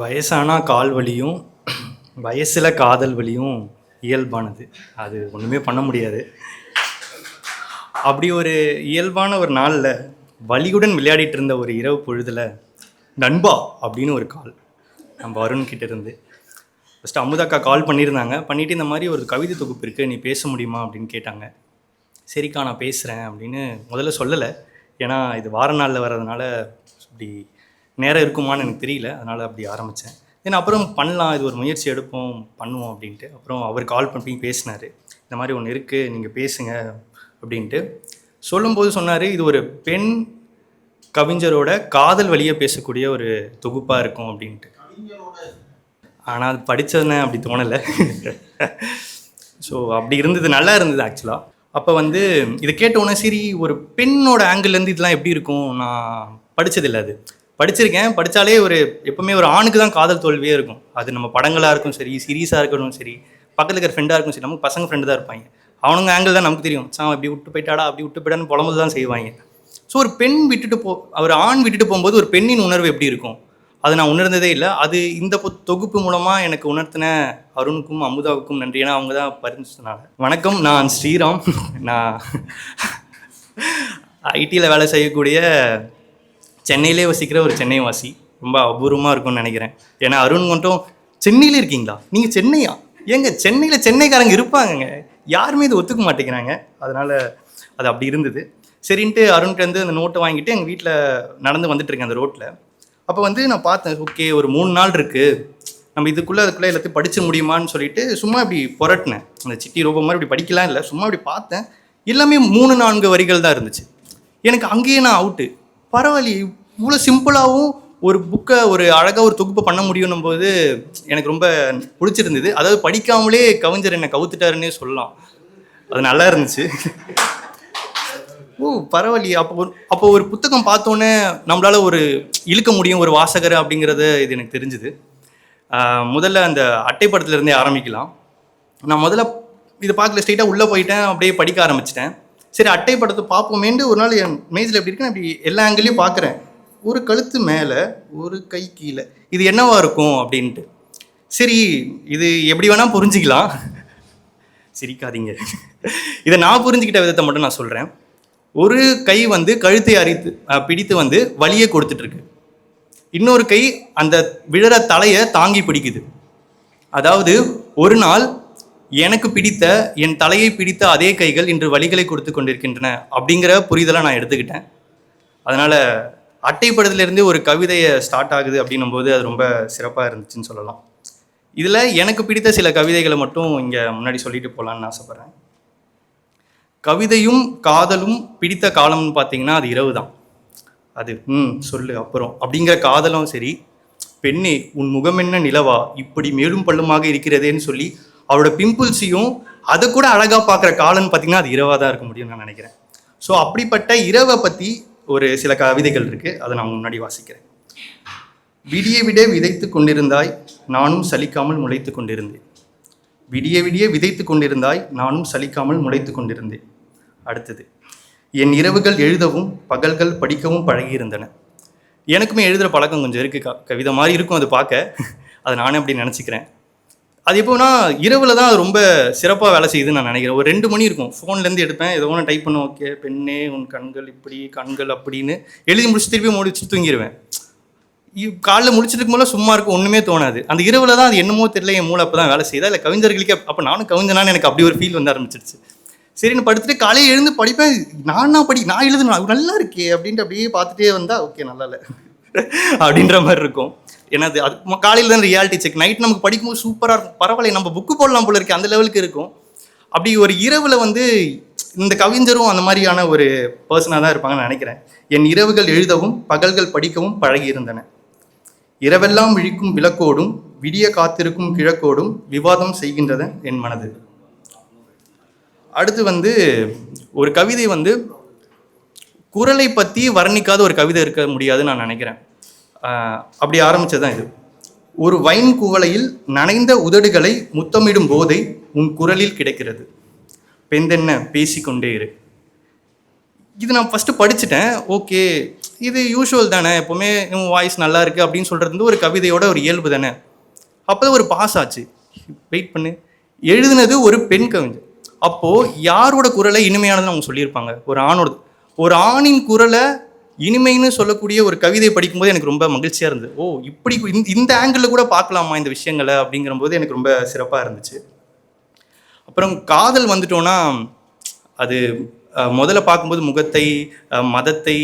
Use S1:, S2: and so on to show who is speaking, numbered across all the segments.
S1: வயசானா கால் வலியும் வயசில் காதல் வலியும் இயல்பானது. அது ஒன்றுமே பண்ண முடியாது. அப்படி ஒரு இயல்பான ஒரு நாளில் வலியுடன் விளையாடிட்டு இருந்த ஒரு இரவு பொழுதில் நண்பா அப்படின்னு ஒரு கால் நம்ம அருண்கிட்ட இருந்து. ஃபஸ்ட்டு அமுதாக்கா கால் பண்ணியிருந்தாங்க. பண்ணிவிட்டு இந்த மாதிரி ஒரு கவிதை தொகுப்பு இருக்குது நீ பேச முடியுமா அப்படின்னு கேட்டாங்க. சரிக்கா நான் பேசுகிறேன் அப்படின்னு முதல்ல சொல்லலை. ஏன்னா இது வார நாளில் வர்றதுனால இப்படி நேரம் இருக்குமான்னு எனக்கு தெரியல. அதனால் அப்படி ஆரம்பித்தேன் தென் அப்புறம் பண்ணலாம். இது ஒரு முயற்சி எடுப்போம் பண்ணுவோம் அப்படின்ட்டு. அப்புறம் அவர் கால் பண்ணி பேசினார். இந்த மாதிரி ஒன்று இருக்குது நீங்கள் பேசுங்க அப்படின்ட்டு. சொல்லும்போது சொன்னார் இது ஒரு பெண் கவிஞரோட காதல் வழியை பேசக்கூடிய ஒரு தொகுப்பாக இருக்கும் அப்படின்ட்டு. ஆனால் அது படித்ததுன்னு அப்படி தோணலை. ஸோ அப்படி இருந்தது நல்லா இருந்தது ஆக்சுவலாக அப்போ வந்து இதை கேட்டோன்னே சரி ஒரு பெண்ணோட ஆங்கிள்லேருந்து இதெல்லாம் எப்படி இருக்கும்? நான் படித்ததில்லை அது. படிச்சிருக்கேன். படித்தாலே ஒரு எப்பவுமே ஒரு ஆணுக்கு தான் காதல் தோல்வியே இருக்கும். அது நம்ம படங்களாக இருக்கும் சரி சீரியஸாக இருக்கட்டும் சரி பக்கத்தில் இருக்கிற ஃப்ரெண்டாக இருக்கும் சரி நமக்கு பசங்க ஃப்ரெண்டு தான் இருப்பாங்க. அவனுங்க ஆங்கிள் தான் நமக்கு தெரியும். சாம் இப்படி விட்டு போயிட்டாடா அப்படி விட்டு போயிட்டான்னு புலம்புது தான் செய்வாங்க. ஸோ ஒரு பெண் விட்டுட்டு போ ஒரு ஆண் விட்டுட்டு போகும்போது ஒரு பெண்ணின் உணர்வு எப்படி இருக்கும்? அது நான் உணர்ந்ததே இல்லை. அது இந்த தொகுப்பு மூலமாக எனக்கு உணர்த்தின அருணுக்கும் அமுதாவுக்கும் நன்றி. ஏன்னா அவங்க தான் பரிந்துனால வணக்கம். நான் ஸ்ரீராம். நான் ஐடியில் வேலை செய்யக்கூடிய சென்னையிலே வசிக்கிற ஒரு சென்னை வாசி ரொம்ப அபூர்வமாக இருக்கும்னு நினைக்கிறேன். ஏன்னா அருண் மட்டும் சென்னையில இருக்கீங்களா? நீங்கள் சென்னையா? ஏங்க சென்னையில் சென்னைக்காரங்க இருப்பாங்கங்க. யாருமே இது ஒத்துக்க மாட்டேங்கிறாங்க. அதனால் அது அப்படி இருந்தது. சரின்ட்டு அருண்கிட்ட இருந்து அந்த நோட்டை வாங்கிட்டு எங்கள் வீட்டில் நடந்து வந்துட்டுருக்கேன் அந்த ரோட்டில் அப்போ வந்து நான் பார்த்தேன் ஓகே ஒரு மூணு நாள் இருக்குது நம்ம இதுக்குள்ளே அதுக்குள்ளே எல்லாத்தையும் படிச்சு முடியுமான்னு சொல்லிட்டு சும்மா இப்படி புரட்டினேன். அந்த சிட்டி ரூபம் மாதிரி இப்படி படிக்கலாம் இல்லை. சும்மா இப்படி பார்த்தேன். எல்லாமே மூணு நான்கு வரிகள் தான் இருந்துச்சு. எனக்கு அங்கேயே நான் அவுட்டு பரவாயில்லையே இவ்வளோ சிம்பிளாகவும் ஒரு புக்கை ஒரு அழகாக ஒரு தொகுப்பு பண்ண முடியும்னும் போது எனக்கு ரொம்ப பிடிச்சிருந்தது. அதாவது படிக்காமலே கவிஞர் என்னை கவுத்துட்டாருன்னே சொல்லலாம். அது நல்லா இருந்துச்சு. ஓ பரவாயில்லையே. அப்போ ஒரு அப்போ ஒரு புத்தகம் பார்த்தோன்னே நம்மளால் ஒரு இழுக்க முடியும் ஒரு வாசகர் அப்படிங்கிறது இது எனக்கு தெரிஞ்சுது. முதல்ல அந்த அட்டை படத்துலேருந்தே ஆரம்பிக்கலாம். நான் முதல்ல இதை பார்க்கல ஸ்ட்ரெயிட்டாக உள்ளே போயிட்டேன் அப்படியே படிக்க ஆரம்பிச்சிட்டேன். சரி அட்டை படத்தை பார்ப்போமேண்டு ஒரு நாள் என் மேஜில் எப்படி இருக்குன்னு அப்படி எல்லா ஆங்கிலையும் பார்க்குறேன். ஒரு கழுத்து மேலே ஒரு கை கீழே. இது என்னவா இருக்கும் அப்படின்ட்டு. சரி இது எப்படி வேணால் புரிஞ்சிக்கலாம். சிரிக்காதீங்க. இதை நான் புரிஞ்சுக்கிட்ட விதத்தை மட்டும் நான் சொல்கிறேன் ஒரு கை வந்து கழுத்தை அரித்து பிடித்து வந்து வலியை கொடுத்துட்ருக்கு. இன்னொரு கை அந்த விழற தலையை தாங்கி பிடிக்குது. அதாவது ஒரு நாள் எனக்கு பிடித்த என் தலையை பிடித்த அதே கைகள் இன்று வழிகளை கொடுத்து கொண்டிருக்கின்றன அப்படிங்கிற புரிதலை நான் எடுத்துக்கிட்டேன். அதனால் அட்டைப்படத்துலேருந்தே ஒரு கவிதையை ஸ்டார்ட் ஆகுது அப்படின்னும் போது அது ரொம்ப சிறப்பாக இருந்துச்சுன்னு சொல்லலாம். இதில் எனக்கு பிடித்த சில கவிதைகளை மட்டும் இங்கே முன்னாடி சொல்லிட்டு போகலான்னு ஆசைப்பட்றேன். கவிதையும் காதலும் பிடித்த காலம்னு பார்த்தீங்கன்னா அது இரவு தான். அது ம் சொல்லு அப்புறம். அப்படிங்கிற காதலும் சரி பெண்ணே உன் முகம் என்ன நிலவா? இப்படி மேலும் பள்ளுமாக இருக்கிறதேன்னு சொல்லி அவரோட பிம்பிள்ஸையும் அதை கூட அழகாக பார்க்குற காலம்னு பார்த்தீங்கன்னா அது இரவாக தான் இருக்க முடியும்னு நான் நினைக்கிறேன். ஸோ அப்படிப்பட்ட இரவை பற்றி ஒரு சில கவிதைகள் இருக்குது அதை நான் முன்னாடி வாசிக்கிறேன். விடிய விட விதைத்து கொண்டிருந்தாய் நானும் சலிக்காமல் முளைத்து கொண்டிருந்தேன். விடிய விடிய விதைத்து கொண்டிருந்தாய் நானும் சலிக்காமல் முளைத்து கொண்டிருந்தேன். அடுத்தது என் இரவுகள் எழுதவும் பகல்கள் படிக்கவும் பழகியிருந்தன. எனக்குமே எழுதுகிற பழக்கம் கொஞ்சம் இருக்குது க கவிதை மாதிரி இருக்கும் அது பார்க்க. அதை நானே அப்படி நினச்சிக்கிறேன். அது எப்போனா இரவில் தான் அது ரொம்ப சிறப்பாக வேலை செய்யுதுன்னு நான் நினைக்கிறேன். ஒரு ரெண்டு மணி இருக்கும். ஃபோன்லேருந்து எடுப்பேன். ஏதோ ஒன்று டைப் பண்ண ஓகே பெண்ணே உன் கண்கள் இப்படி கண்கள் அப்படின்னு எழுதி முடிச்சு திருப்பி முடிச்சு தூங்கிடுவேன் காலைல முடிச்சிட்டு போல சும்மா இருக்கும் ஒன்றுமே தோணாது. அந்த இரவில் தான் அது என்னமோ தெரியல என் மூளை அப்போ தான் வேலை செய்யுதா? இல்லை கவிஞர்களுக்கே அப்போ நானும் கவிஞனான்னு எனக்கு அப்படி ஒரு ஃபீல் வந்து ஆரம்பிச்சிருச்சு. சரின்னு படுத்துட்டு காலையில் எழுந்து படிப்பேன். நானா படி நான் எழுதணும் நல்லா இருக்கே அப்படின்ட்டு அப்படியே பார்த்துட்டே வந்தால் ஓகே நல்லா இல்லை. அப்படின்ற மாதிரி இருக்கும். எனது அது காலையில் தான் ரியாலிட்டி செக் நைட் நமக்கு படிக்கும்போது சூப்பராக இருக்கும். பரவாயில்ல நம்ம புக்கு போடலாம் போல இருக்கு அந்த லெவலுக்கு இருக்கும். அப்படி ஒரு இரவில் வந்து இந்த கவிஞரும் அந்த மாதிரியான ஒரு பர்சனாக தான் இருப்பாங்கன்னு நினைக்கிறேன். என் இரவுகள் எழுதவும் பகல்கள் படிக்கவும் பழகி இருந்தன. இரவெல்லாம் விழிக்கும் விளக்கோடும் விடிய காத்திருக்கும் கிழக்கோடும் விவாதம் செய்கின்றது என் மனது. அடுத்து வந்து ஒரு கவிதை வந்து குரலை பற்றி வர்ணிக்காத ஒரு கவிதை இருக்க முடியாதுன்னு நான் நினைக்கிறேன். அப்படி ஆரம்பிச்சது தான் இது. ஒரு வைன் குவளையில் நனைந்த உதடுகளை முத்தமிடும் போதை உன் குரலில் கிடைக்கிறது. பெந்தென்ன பேசிக்கொண்டே இரு. இது நான் ஃபஸ்ட்டு படிச்சுட்டேன். ஓகே இது யூஷுவல் தானே. எப்போவுமே உன் வாய்ஸ் நல்லா இருக்குது அப்படின்னு சொல்கிறது வந்து ஒரு கவிதையோட ஒரு இயல்பு தானே. அப்போ ஒரு பாஸ் ஆச்சு. வெயிட் பண்ணு. எழுதுனது ஒரு பெண் கவிஞர். அப்போது யாரோட குரலை இனிமையானதுன்னு அவங்க சொல்லியிருப்பாங்க? ஒரு ஆணோட. ஒரு ஆணின் குரலை இனிமைன்னு சொல்லக்கூடிய ஒரு கவிதை படிக்கும்போது எனக்கு ரொம்ப மகிழ்ச்சியாக இருந்தது. ஓ இப்படி இந்த- ஆங்கிளில் கூட பார்க்கலாமா இந்த விஷயங்களை அப்படிங்கிறபோது எனக்கு ரொம்ப சிறப்பாக இருந்துச்சு. அப்புறம் காதல் வந்துட்டோன்னா அது முதல்ல பார்க்கும்போது முகத்தை மதத்தை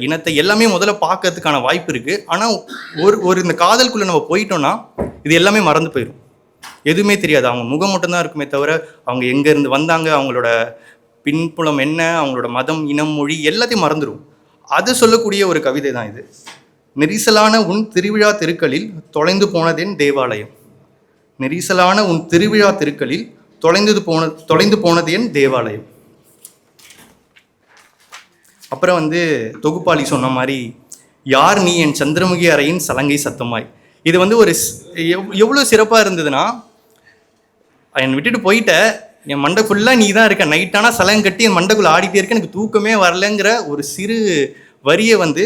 S1: இனத்தை எல்லாமே முதல்ல பார்க்கறதுக்கான வாய்ப்பு இருக்குது ஆனால் ஒரு ஒரு இந்த காதலுக்குள்ளே நம்ம போயிட்டோன்னா இது எல்லாமே மறந்து போயிடும் எதுவுமே தெரியாது. அவங்க முகம் மட்டும்தான் இருக்குமே தவிர அவங்க எங்கேருந்து வந்தாங்க அவங்களோட பின்புலம் என்ன அவங்களோட மதம் இனம் மொழி எல்லாத்தையும் மறந்துடும் அது சொல்லக்கூடிய ஒரு கவிதை தான் இது. நெரிசலான உன் திருவிழா தெருக்களில் தொலைந்து போனதென் தேவாலயம். நெரிசலான உன் திருவிழா தெருக்களில் தொலைந்தது போன தொலைந்து போனது என் தேவாலயம். அப்புறம் வந்து தொகுப்பாளி சொன்ன மாதிரி யார் நீ என் சந்திரமுகி அறையின் சலங்கை சத்தமாய்? இது வந்து ஒரு எவ் எவ்வளோ சிறப்பாக இருந்ததுன்னா என்னை விட்டுட்டு போயிட்ட. என் மண்டை ஃபுல்லாக நீ தான் இருக்க. நைட்டானா சலங்கம் கட்டி என் மண்டைக்குள்ளே ஆடிட்டே இருக்க. எனக்கு தூக்கமே வரலங்கிற ஒரு சிறு வரியை வந்து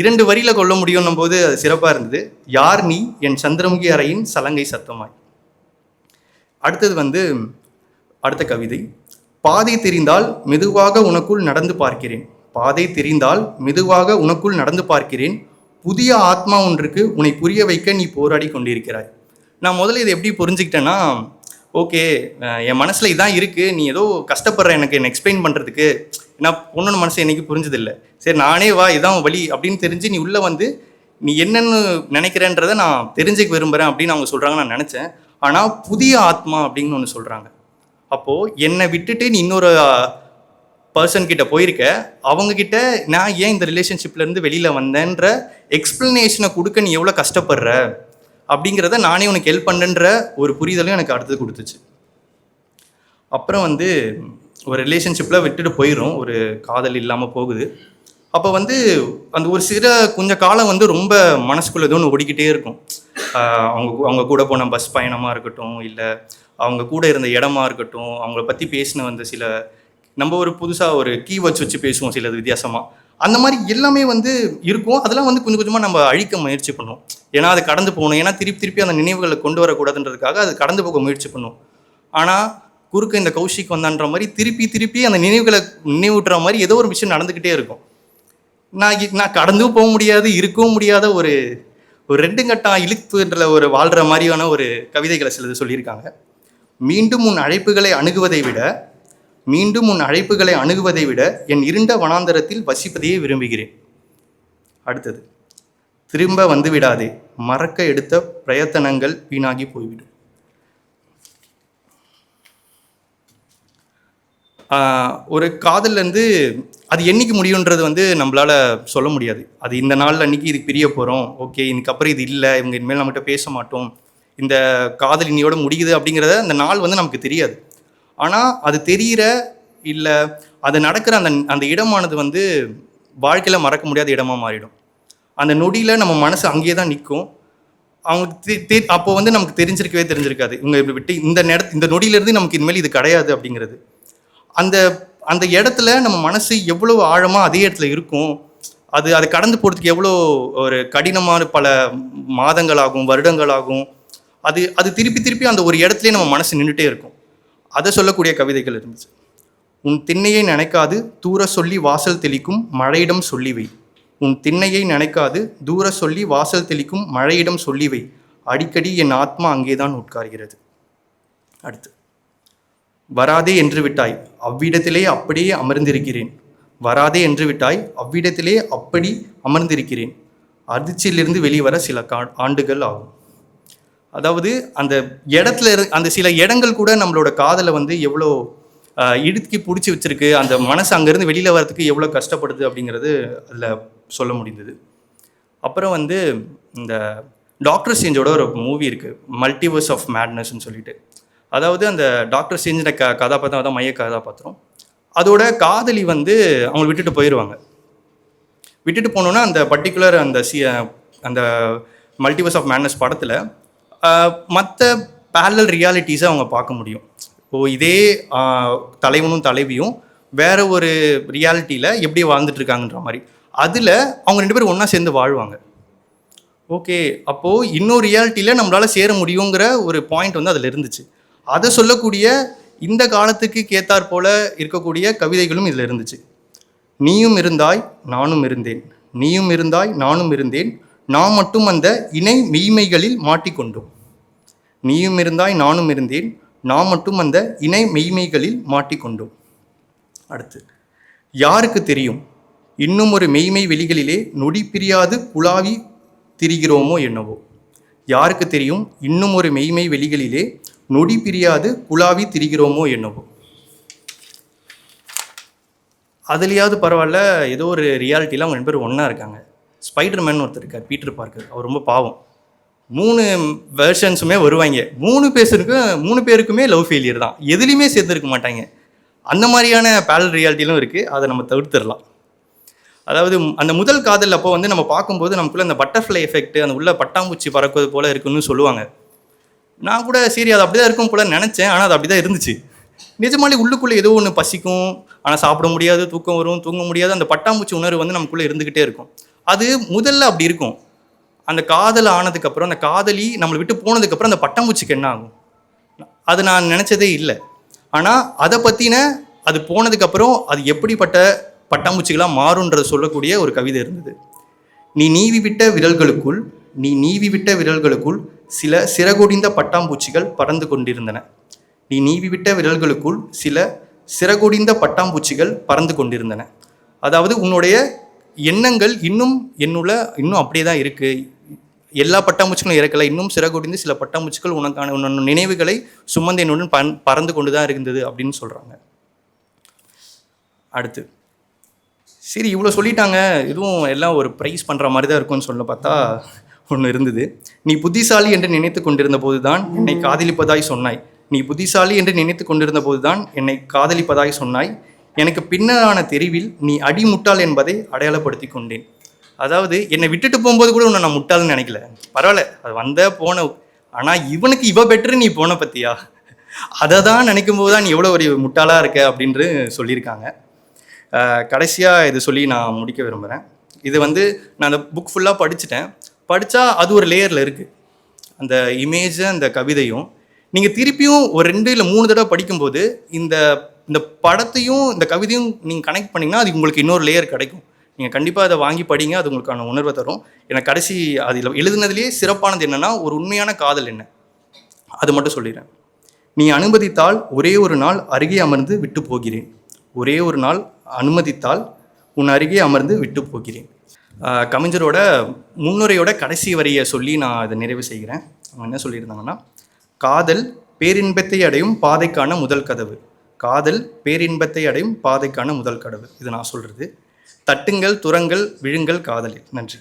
S1: இரண்டு வரியில் கொள்ள முடியும்னும் போது அது சிறப்பாக இருந்தது. யார் நீ? என் சந்திரமுகி அறையின் சலங்கை சத்தமாய். அடுத்தது வந்து அடுத்த கவிதை. பாதை தெரிந்தால் மெதுவாக உனக்குள் நடந்து பார்க்கிறேன். பாதை தெரிந்தால் மெதுவாக உனக்குள் நடந்து பார்க்கிறேன். புதிய ஆத்மா ஒன்றுக்கு உன்னை புரிய வைக்க நீ போராடி கொண்டிருக்கிறாய். நான் முதல்ல இதை எப்படி புரிஞ்சுக்கிட்டேன்னா ஓகே என் மனசில் இதான் இருக்குது நீ ஏதோ கஷ்டப்படுற எனக்கு என்ன எக்ஸ்பிளைன் பண்ணுறதுக்கு ஏன்னா பொண்ணோட மனசு என்னைக்கு புரிஞ்சதில்லை. சரி நானே வா இதான் வழி அப்படின்னு தெரிஞ்சு நீ உள்ளே வந்து நீ என்னென்னு நினைக்கிறேன்றத நான் தெரிஞ்சுக்க விரும்புகிறேன் அப்படின்னு அவங்க சொல்கிறாங்க நான் நினச்சேன். ஆனால் புதிய ஆத்மா அப்படின்னு ஒன்று சொல்கிறாங்க அப்போது என்னை விட்டுட்டு நீ இன்னொரு பர்சன் கிட்ட போயிருக்க. அவங்கக்கிட்ட நான் ஏன் இந்த ரிலேஷன்ஷிப்லேருந்து வெளியில் வந்தேன்ற எக்ஸ்பிளனேஷனை கொடுக்க நீ எவ்வளோ கஷ்டப்படுற? அப்படிங்கிறத நானே உனக்கு ஹெல்ப் பண்ணுன்ற ஒரு புரிதலும் எனக்கு அடுத்தது கொடுத்துச்சு. அப்புறம் வந்து ஒரு ரிலேஷன்ஷிப்பில் விட்டுட்டு போயிடும் ஒரு காதல் இல்லாமல் போகுது. அப்போ வந்து அந்த ஒரு சில கொஞ்ச காலம் வந்து ரொம்ப மனசுக்குள்ள ஏதோ ஒன்று ஓடிக்கிட்டே இருக்கும். அவங்க அவங்க கூட போன பஸ் பயணமாக இருக்கட்டும் இல்லை அவங்க கூட இருந்த இடமா இருக்கட்டும் அவங்கள பற்றி பேசின வந்த சில நம்ம ஒரு புதுசாக ஒரு கீவேர்ட்ஸ் வச்சு பேசுவோம் சிலது வித்தியாசமாக அந்த மாதிரி எல்லாமே வந்து இருக்கும் அதெல்லாம் வந்து கொஞ்சம் கொஞ்சமாக நம்ம அழிக்க முயற்சி பண்ணுவோம். ஏன்னா அது கடந்து போகணும். ஏன்னா திருப்பி திருப்பி அந்த நினைவுகளை கொண்டு வரக்கூடாதுன்றதுக்காக அது கடந்து போக முயற்சி பண்ணும். ஆனால் குறுக்க இந்த கௌஷிக் வந்தான்ற மாதிரி திருப்பி திருப்பி அந்த நினைவுகளை நினைவூட்டுற மாதிரி ஏதோ ஒரு விஷயம் நடந்துக்கிட்டே இருக்கும். நான் நான் கடந்தும் போக முடியாது இருக்கவும் முடியாத ஒரு ஒரு ரெண்டு கட்டம் இழுப்புன்ற ஒரு வாழ்கிற மாதிரியான ஒரு கவிதைகளை சிலது சொல்லியிருக்காங்க. மீண்டும் உன் அழைப்புகளை அணுகுவதை விட மீண்டும் உன் அழைப்புகளை அணுகுவதை விட என் இருண்ட வனாந்தரத்தில் வசிப்பதையே விரும்புகிறேன். அடுத்தது திரும்ப வந்து விடாதே மறக்க எடுத்த பிரயத்தனங்கள் வீணாகி போய்விடும். ஒரு காதல்லேருந்து அது என்னைக்கு முடியுன்றது வந்து நம்மளால சொல்ல முடியாது. அது இந்த நாளில் அன்னைக்கு இதுக்கு பிரிய போகிறோம் ஓகே இதுக்கப்புறம் இது இல்லை. இவங்க இனிமேல் நம்மகிட்ட பேச மாட்டோம். இந்த காதல் இன்னையோட முடியுது அப்படிங்கிறத அந்த நாள் வந்து நமக்கு தெரியாது. ஆனால் அது தெரிகிற இல்லை அது நடக்கிற அந்த அந்த இடமானது வந்து வாழ்க்கையில் மறக்க முடியாத இடமா மாறிடும். அந்த நொடியில் நம்ம மனசு அங்கேயே தான் நிற்கும் அவங்களுக்கு தெ- அப்போ வந்து நமக்கு தெரிஞ்சிருக்கவே தெரிஞ்சிருக்காது. இவங்க இப்படி விட்டு இந்த நேரத்து இந்த நொடியிலேருந்து நமக்கு இனிமேல் இது கிடையாது அப்படிங்கிறது. அந்த அந்த இடத்துல நம்ம மனசு எவ்வளோ ஆழமாக அதே இடத்துல இருக்கும். அது அதை கடந்து போகிறதுக்கு எவ்வளோ ஒரு கடினமான பல மாதங்களாகும் வருடங்களாகும். அது அது திருப்பி திருப்பி அந்த ஒரு இடத்துலேயே நம்ம மனசு நின்றுட்டே இருக்கும். அதை சொல்லக்கூடிய கவிதைகள் இருந்துச்சு. உன் திண்ணையை நினைக்காது தூர சொல்லி வாசல் தெளிக்கும் மழையிடம் சொல்லி வை. உன் திண்ணையை நினைக்காது தூர சொல்லி வாசல் தெளிக்கும் மழையிடம் சொல்லிவை அடிக்கடி என் ஆத்மா அங்கேதான் உட்கார்கிறது. அடுத்து. வராதே என்று விட்டாய் அவ்விடத்திலே அப்படியே அமர்ந்திருக்கிறேன். வராதே என்று விட்டாய் அவ்விடத்திலே அப்படி அமர்ந்திருக்கிறேன். அதிர்ச்சியிலிருந்து வெளிவர சில கா ஆண்டுகள் ஆகும். அதாவது அந்த இடத்துல இரு அந்த சில இடங்கள் கூட நம்மளோட காதலை வந்து எவ்வளோ இடுக்கி பிடிச்சி வச்சிருக்கு. அந்த மனசு அங்கேருந்து வெளியில் வரதுக்கு எவ்வளோ கஷ்டப்படுது அப்படிங்கிறது அதில் சொல்ல முடிந்தது. அப்புறம் வந்து இந்த டாக்டர் ஸ்டேஞ்சோட ஒரு மூவி இருக்குது மல்டிவர்ஸ் ஆஃப் மேட்னஸ்ன்னு சொல்லிட்டு. அதாவது அந்த டாக்டர் ஸ்டேஞ்சோட க கதாபாத்திரம் அதான் மைய கதாபாத்திரம். அதோட காதலி வந்து அவங்க விட்டுட்டு போயிடுவாங்க விட்டுட்டு போனோன்னா அந்த பர்டிகுலர் அந்த சி அந்த மல்டிவர்ஸ் ஆஃப் மேட்னஸ் படத்தில் மற்ற பேரல் ரியாலிட்டிஸை அவங்க பார்க்க முடியும். இப்போ இதே தலைவனும் தலைவியும் வேற ஒரு ரியாலிட்டியில் எப்படி வாழ்ந்துட்டு இருக்காங்கன்ற மாதிரி. அதில் அவங்க ரெண்டு பேரும் ஒன்றா சேர்ந்து வாழ்வாங்க. ஓகே அப்போது இன்னொரு ரியாலிட்டியில் நம்மளால் சேர முடியுங்கிற ஒரு பாயிண்ட் வந்து அதில் இருந்துச்சு. அதை சொல்லக்கூடிய இந்த காலத்துக்கு கேத்தார் போல இருக்கக்கூடிய கவிதைகளும் இதில் இருந்துச்சு. நீயும் இருந்தாய் நானும் இருந்தேன். நீயும் இருந்தாய் நானும் இருந்தேன். நாம் மட்டும் அந்த இணை மெய்மைகளில் மாட்டிக்கொண்டோம். நீயும் இருந்தாய் நானும் இருந்தேன். நாம் மட்டும் அந்த இணை மெய்மைகளில் மாட்டிக்கொண்டோம். அடுத்து யாருக்கு தெரியும்? இன்னும் ஒரு மெய்மை வெளிகளிலே நொடி பிரியாது குழாவி திரிகிறோமோ என்னவோ? யாருக்கு தெரியும்? இன்னும் ஒரு மெய்மை வெளிகளிலே நொடி பிரியாது குழாவி திரிகிறோமோ என்னவோ? அதுலேயாவது பரவாயில்ல ஏதோ ஒரு ரியாலிட்டியில் அவங்க ரெண்டு பேரும் ஒன்றா இருக்காங்க. ஸ்பைடர்மேன் ஒருத்தர் இருக்கார் பீட்டர் பார்க்கர் அவர் ரொம்ப பாவம். மூணு வெர்ஷன்ஸுமே வருவாங்க. மூணு பேருக்கு மூணு பேருக்குமே லவ் ஃபெயிலியர் தான். எதுலேயுமே சேர்ந்துருக்க மாட்டாங்க. அந்த மாதிரியான பேரல் ரியாலிட்டிலும் இருக்குது அதை நம்ம தவிர்த்துடலாம். அதாவது அந்த முதல் காதல் அப்போ வந்து நம்ம பார்க்கும்போது நமக்குள்ளே அந்த பட்டர்ஃப்ளை எஃபெக்ட் அந்த உள்ள பட்டாம்பூச்சி பறக்குவது போல் இருக்குன்னு சொல்லுவாங்க. நான் கூட சரி அது அப்படிதான் இருக்கும் போல நினச்சேன். ஆனால் அது அப்படிதான் இருந்துச்சு. நிஜமாலே உள்ளுக்குள்ளே ஏதோ ஒன்று பசிக்கும். ஆனால் சாப்பிட முடியாது தூக்கம் வரும். தூங்க முடியாது. அந்த பட்டாம்பூச்சி உணர்வு வந்து நமக்குள்ளே இருந்துக்கிட்டே இருக்கும். அது முதல்ல அப்படி இருக்கும். அந்த காதல் ஆனதுக்கப்புறம் அந்த காதலி நம்மளை விட்டு போனதுக்கப்புறம் அந்த பட்டாம்பூச்சிக்கு என்ன ஆகும்? அது நான் நினச்சதே இல்லை. ஆனால் அதை பற்றின அது போனதுக்கப்புறம் அது எப்படிப்பட்ட பட்டாம்பூச்சிகளாக மாறுன்றத சொல்லக்கூடிய ஒரு கவிதை இருந்தது. நீ நீவி விட்ட விரல்களுக்குள் நீ நீவி விட்ட விரல்களுக்குள் சில சிறகொடிந்த பட்டாம்பூச்சிகள் பறந்து கொண்டிருந்தன. நீ நீவி விட்ட விரல்களுக்குள் சில சிறகொடிந்த பட்டாம்பூச்சிகள் பறந்து கொண்டிருந்தன. அதாவது உன்னுடைய எண்ணங்கள் இன்னும் என்னுள்ள இன்னும் அப்படியே தான் இருக்குது எல்லா பட்டாம்பூச்சிகளும் இறக்கல. இன்னும் சிறகுடிந்து சில பட்டாம்பூச்சிகள் உனக்கான உன்னோட நினைவுகளை சுமந்து என்னுடன் பன் பறந்து கொண்டு தான் இருந்தது அப்படின்னு சொல்கிறாங்க அடுத்து. சரி இவ்வளோ சொல்லிட்டாங்க. இதுவும் எல்லாம் ஒரு ப்ரைஸ் பண்ணுற மாதிரி தான் இருக்கும்னு சொல்ல பார்த்தா ஒன்று இருந்தது. நீ புத்திசாலி என்று நினைத்து கொண்டிருந்த போதுதான் என்னை காதலிப்பதாய் சொன்னாய். நீ புத்திசாலி என்று நினைத்து கொண்டிருந்த போதுதான் என்னை காதலிப்பதாய் சொன்னாய். எனக்கு பின்னரான தெரிவில் நீ அடிமுட்டாள் என்பதை அடையாளப்படுத்தி கொண்டேன். அதாவது என்னை விட்டுட்டு போகும்போது கூட உன்னை நான் முட்டாள்னு நினைக்கல. பரவாயில்ல அது வந்த போன ஆனால் இவனுக்கு இவ பெட்ரு நீ போன பத்தியா? அதை தான் நினைக்கும் போது தான் நீ எவ்வளோ ஒரு முட்டாளாக இருக்க அப்படின்று சொல்லியிருக்காங்க. கடைசியாக இது சொல்லி நான் முடிக்க விரும்புகிறேன் இது வந்து நான் அந்த புக் ஃபுல்லாக படிச்சுட்டேன். படித்தா அது ஒரு லேயரில் இருக்குது அந்த இமேஜை அந்த கவிதையும் நீங்கள் திருப்பியும் ஒரு ரெண்டு இல்லை மூணு தடவை படிக்கும்போது இந்த இந்த படத்தையும் இந்த கவிதையும் நீங்கள் கனெக்ட் பண்ணிங்கன்னா அது உங்களுக்கு இன்னொரு லேயர் கிடைக்கும். நீங்கள் கண்டிப்பாக அதை வாங்கி படிங்க அது உங்களுக்கான உணர்வை தரும். எனக்கு கடைசி அதில் எழுதுனதுலேயே சிறப்பானது என்னென்னா ஒரு உண்மையான காதல் என்ன? அது மட்டும் சொல்லிடுறேன். நீ அனுமதித்தால் ஒரே ஒரு நாள் அருகே அமர்ந்து விட்டு போகிறேன். ஒரே ஒரு நாள் அனுமதித்தால் உன் அருகே அமர்ந்து விட்டு போகிறேன். கவிஞரோட முன்னுரையோட கடைசி வரியை சொல்லி நான் அதை நிறைவு செய்கிறேன். அவங்க என்ன சொல்லியிருந்தாங்கன்னா காதல் பேரின்பத்தை அடையும் பாதைக்கான முதல் கதவு. காதல் பேரின்பத்தை அடையும் பாதைக்கான முதல் கடவுள். இது நான் சொல்கிறது தட்டுங்கள் துறங்கள் விழுங்கள் காதலில். நன்றி.